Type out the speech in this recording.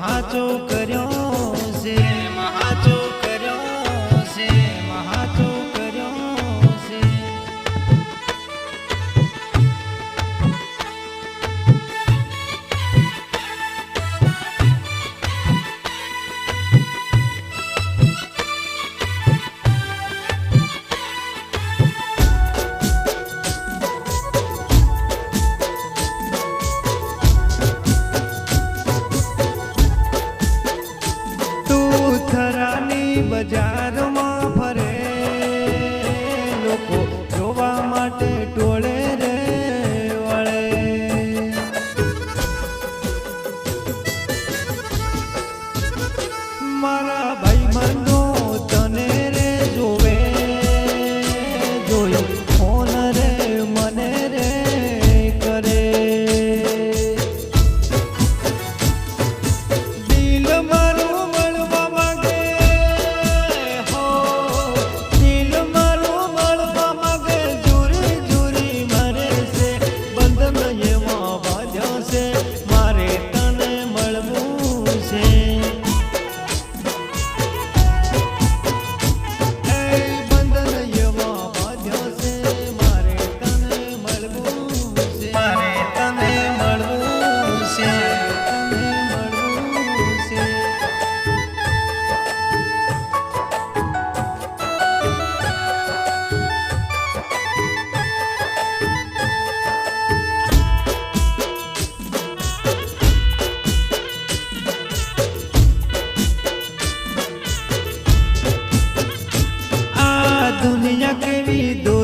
હાચો કર્યો. બજારમાં ફરે. લોકો જોવા માટે ટોળે રે વળે. મારા ભાઈ મન दुनिया के भी दो